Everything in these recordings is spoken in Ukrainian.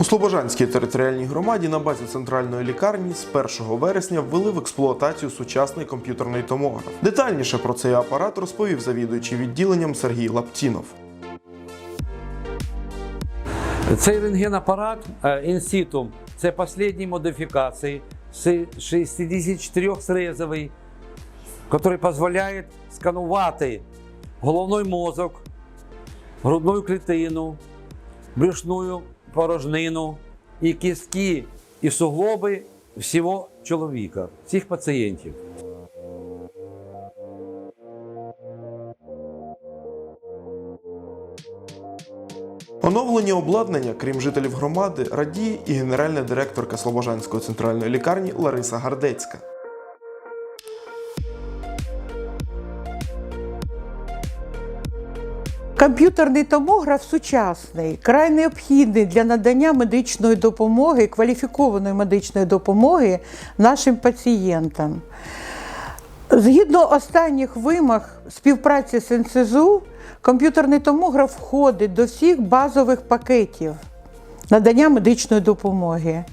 У Слобожанській територіальній громаді на базі центральної лікарні з 1 вересня ввели в експлуатацію сучасний комп'ютерний томограф. Детальніше про цей апарат розповів завідуючий відділенням Сергій Лаптінов. Цей рентгенапарат е, інсітум це останні модифікації, 64-срезовий, який дозволяє сканувати головний мозок, грудну клітину, брюшну порожнину і кістки і суглоби всього чоловіка, всіх пацієнтів. Оновлення обладнання, крім жителів громади, радіє і генеральна директорка Слобожанської центральної лікарні Лариса Гардецька. Комп'ютерний томограф сучасний, край необхідний для надання медичної допомоги, кваліфікованої медичної допомоги нашим пацієнтам. Згідно останніх вимог співпраці з НСЗУ, комп'ютерний томограф входить до всіх базових пакетів надання медичної допомоги.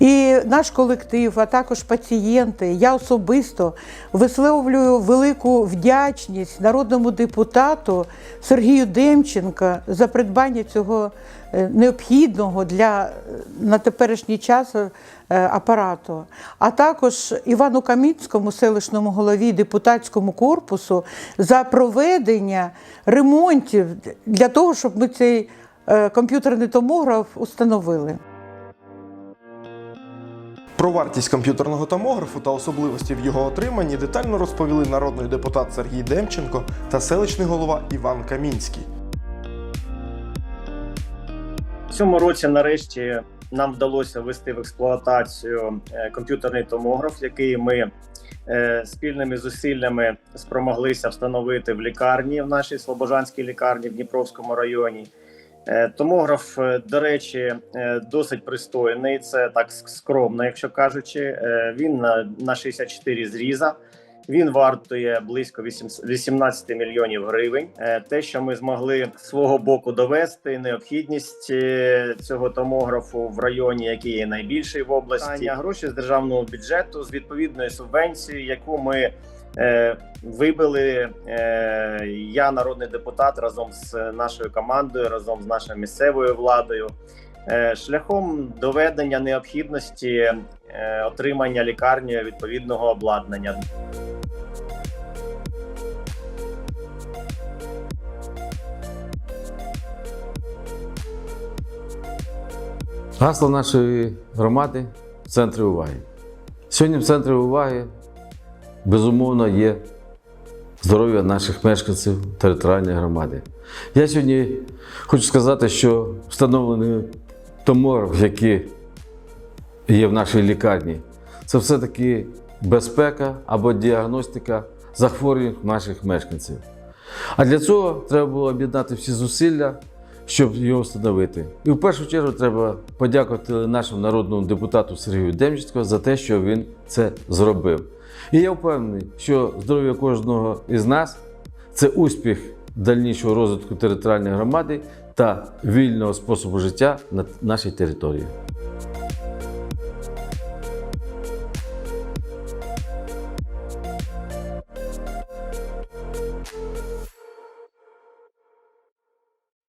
І наш колектив, а також пацієнти, я особисто висловлюю велику вдячність народному депутату Сергію Демченка за придбання цього е, необхідного для е, на теперішній час е, апарату, а також Івану Камінському, селищному голові депутатському корпусу за проведення ремонтів для того, щоб ми цей комп'ютерний томограф установили. Про вартість комп'ютерного томографу та особливості в його отриманні детально розповіли народний депутат Сергій Демченко та селищний голова Іван Камінський. В цьому році, нарешті, нам вдалося ввести в експлуатацію е, комп'ютерний томограф, який ми е, спільними зусиллями спромоглися встановити в лікарні в нашій Слобожанській лікарні в Дніпровському районі. Е, Томограф, е, до речі, е, досить пристойний. Це так скромно, якщо кажучи. Він на, на 64 зріза. Він вартує близько 8 18 мільйонів гривень. Те, що ми змогли свого боку довести, необхідність цього томографу в районі, який є найбільший в області, гроші з державного бюджету з відповідною субвенцією, яку ми вибили. Е, я народний депутат разом з нашою командою, разом з нашою місцевою владою. Е, Шляхом доведення необхідності е, отримання лікарні відповідного обладнання. Гасло нашої громади в центрі уваги. Сьогодні в центрі уваги безумовно є здоров'я наших мешканців територіальної громади. Я сьогодні хочу сказати, що встановлений томограф, який є в нашій лікарні, це все-таки безпека або діагностика захворювань наших мешканців. А для цього треба було об'єднати всі зусилля, щоб його встановити. І в першу чергу треба подякувати нашому народному депутату Сергію Демченко за те, що він це зробив. І я впевнений, що здоров'я кожного із нас це успіх дальнішого розвитку територіальної громади та вільного способу життя на нашій території.